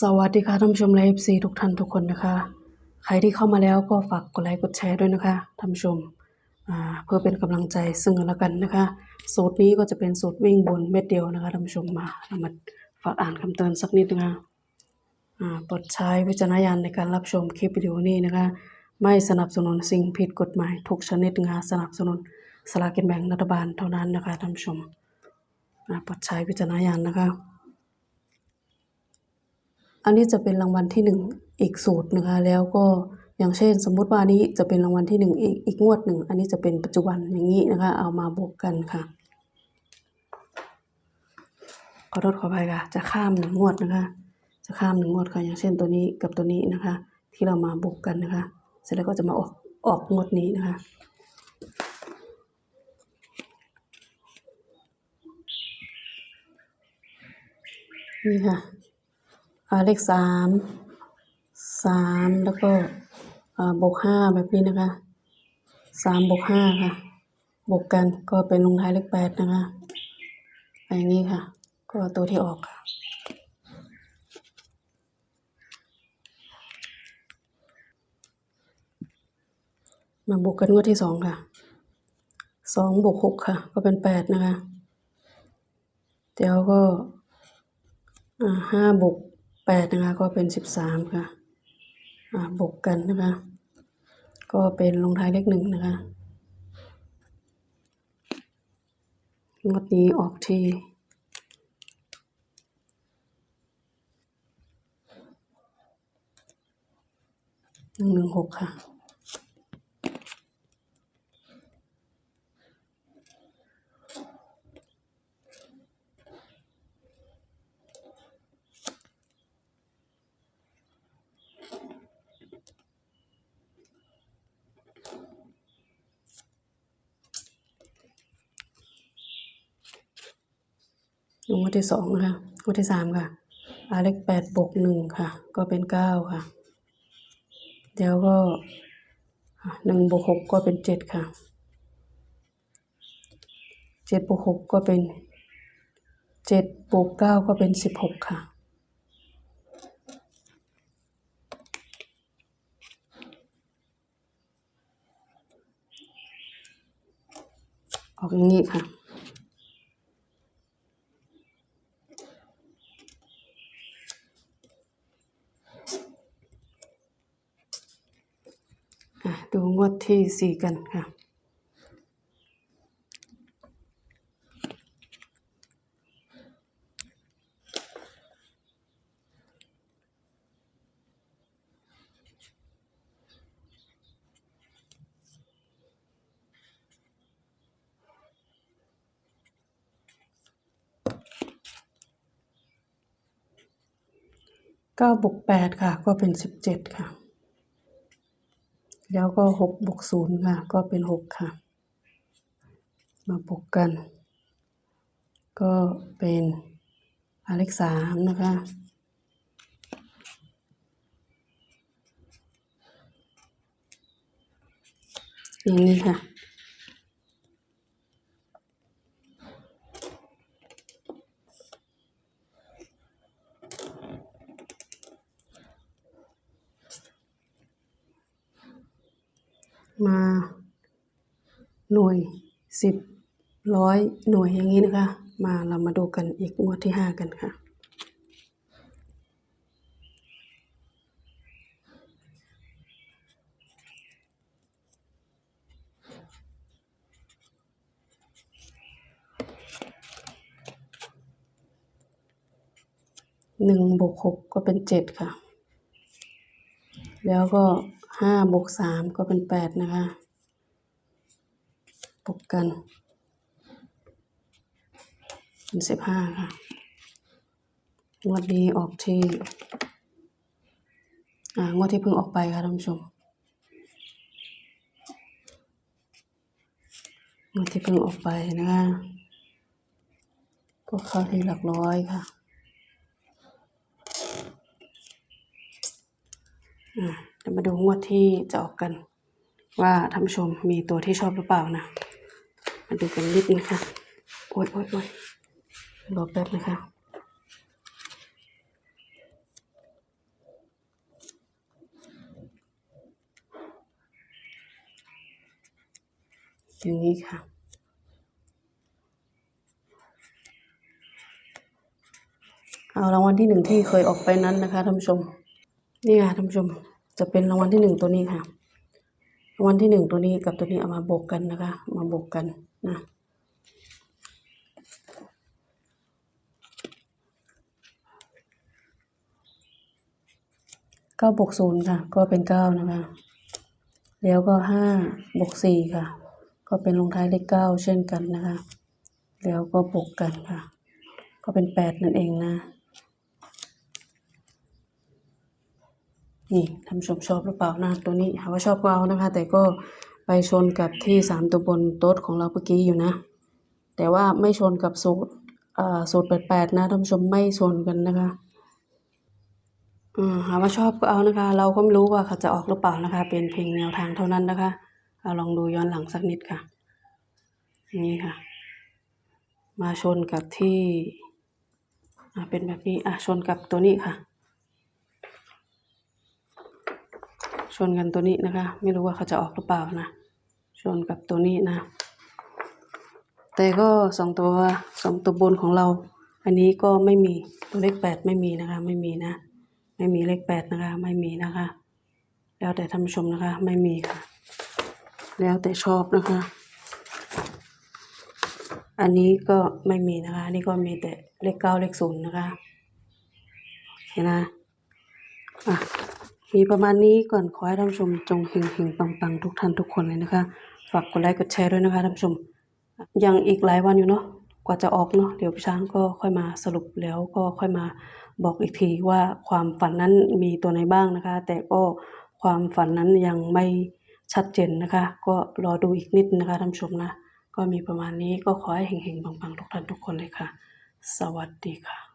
สวัสดีค่ะท่านผู้ชมและ FC ทุกท่านทุกคนนะคะ ใครที่เข้ามาแล้วก็ฝากกดไลค์กดแชร์ด้วยนะคะท่านผู้ชมเพื่อเป็นกำลังใจซึ่งกันและกันนะคะ สูตรนี้ก็จะเป็นสูตรวิ่งบนเม็ดเดียวนะคะท่านผู้ชมมาเรามาฝากอ่านคำเตือนสักนิดนะคะอ่าโปรดใช้วิจารณญาณในการรับชมคลิปวิดีโอนี้นะคะ ไม่สนับสนุนสิ่งผิดกฎหมายทุกชนิดนะคะสนับสนุนสลากกินแบ่งรัฐบาลเท่านั้นนะคะท่านผู้ชมโปรดใช้วิจารณญาณนะคะ อันนี้จะเป็นรางวัลที่หนึ่งอีกสูตรนะคะ แล้วก็อย่างเช่น สมมุติว่านี้จะเป็นรางวัลที่หนึ่งอีกอีกงวดหนึ่ง อันนี้จะเป็นปัจจุบันอย่างนี้นะคะ เอามาบวกกันค่ะ ขอโทษขออภัยค่ะ จะข้ามหนึ่งงวดนะคะ จะข้ามหนึ่งงวดค่ะ อย่างเช่นตัวนี้กับตัวนี้นะคะ ที่เรามาบวกกันนะคะ เสร็จแล้วก็จะมาออกออกงวดนี้นะคะนี่ค่ะ เลขสามสามแล้วก็บวกห้าแบบนี้นะคะสามบวกห้าค่ะ บวกกันก็เป็นลงท้ายเลขแปดนะคะอย่างนี้ค่ะ ก็ตัวที่ออกค่ะมาบวกกันงวดที่สองค่ะสองบวกหกค่ะ ก็เป็นแปดนะคะ เดี๋ยวก็ห้าบวก แปดนะคะก็เป็นสิบสามค่ะบวกกันนะคะ ก็เป็นลงท้ายเลขหนึ่งนะคะงวดนี้ออกที่หนึ่งหนึ่งหกค่ะ ลงงวดที่สองนะคะงวดที่สามค่ะอาเลขแปดบวกหนึ่งค่ะ ก็เป็นเก้าค่ะ เดี๋ยวก็หนึ่งบวกหกก็เป็นเจ็ดค่ะเจ็ดบวกหกก็เป็นเจ็ดบวกเก้าก็เป็นสิบหกค่ะออกอย่างนี้ค่ะ อะ ดูงวดที่สี่กันค่ะ เก้าบวกแปดค่ะ ก็เป็นสิบเจ็ดค่ะ แล้วก็หกบวกศูนย์ค่ะ ก็เป็นหกค่ะ มาบวกกัน ก็เป็นอาเลขสามนะคะอย่างนี้ค่ะ มาหน่วยสิบร้อยหน่วยอย่างนี้นะคะ มาเรามาดูกันอีกงวดที่ห้ากันค่ะหนึ่งบวกหกก็เป็นเจ็ดค่ะ แล้วก็ ห้าบวกสามก็เป็นแปดนะคะบวกกันเป็นสิบห้าค่ะงวดนี้ออกที่อ่างวดที่เพิ่งออกไปค่ะท่านผู้ชมงวดที่เพิ่งออกไปนะคะก็เข้าที่หลักร้อยค่ะอ่า มาดูงวดที่จะออกกัน ว่าท่านผู้ชมมีตัวที่ชอบหรือเปล่านะ มาดูกันนิดนะคะโอ๊ยโอ๊ยโอ๊ยรอแป๊บนะคะอย่างนี้ค่ะเอารางวัลที่หนึ่งที่เคยออกไปนั้นนะคะท่านผู้ชม นี่ค่ะท่านผู้ชม จะเป็นรางวัลที่หนึ่งตัวนี้ค่ะ รางวัลที่หนึ่งตัวนี้กับตัวนี้เอามาบวกกันนะคะ มาบวกกันนะเก้าบวกศูนย์ค่ะ ก็เป็นเก้านะคะ แล้วก็ห้าบวกสี่ค่ะ ก็เป็นลงท้ายเลขเก้าเช่นกันนะคะ แล้วก็บวกกันค่ะ ก็เป็นแปดนั่นเองนะ นี่ท่านผู้ชมชอบหรือเปล่านะตัวนี้หาว่าชอบก็เอานะคะ แต่ก็ไปชนกับที่สามตัวบนโต๊ดของเราเมื่อกี้อยู่นะ แต่ว่าไม่ชนกับสูตรอ่าสูตรแปดแปดนะท่านผู้ชมไม่ชนกันนะคะหาว่าชอบก็เอานะคะ เราก็ไม่รู้ว่าเขาจะออกหรือเปล่านะคะ เป็นเพียงแนวทางเท่านั้นนะคะเอาลองดูย้อนหลังสักนิดค่ะนี้ค่ะ มาชนกับที่เป็นแบบนี้อะชนกับตัวนี้ค่ะ ชนกันตัวนี้นะคะ ไม่รู้ว่าเขาจะออกหรือเปล่านะ ชนกับตัวนี้นะ แต่ก็สองตัวสองตัวบนของเรา อันนี้ก็ไม่มีตัวเลขแปดไม่มีนะคะ ไม่มีนะ ไม่มีเลขแปดนะคะ ไม่มีนะคะ แล้วแต่ท่านผู้ชมนะคะ ไม่มีค่ะ แล้วแต่ชอบนะคะ อันนี้ก็ไม่มีนะคะนนี้ก็มีแต่เลขเก้าเลขศูนย์นะคะ โอเคนะ อะ มีประมาณนี้ก่อนขอให้ท่านผู้ชมจงเฮงเฮงปังปังทุกท่านทุกคนเลยนะคะ ฝากกดไลค์กดแชร์ด้วยนะคะท่านผู้ชม ยังอีกหลายวันอยู่เนาะกว่าจะออกเนาะเดี๋ยวพี่ช้างก็ค่อยมาสรุปแล้วก็ค่อยมาบอกอีกทีว่าความฝันนั้นมีตัวไหนบ้างนะคะ แต่ก็ความฝันนั้นยังไม่ชัดเจนนะคะ ก็รอดูอีกนิดนะคะท่านผู้ชมนะ ก็มีประมาณนี้ก็ขอให้เฮงๆปังๆ ทุกท่านทุกคนเลยค่ะ สวัสดีค่ะ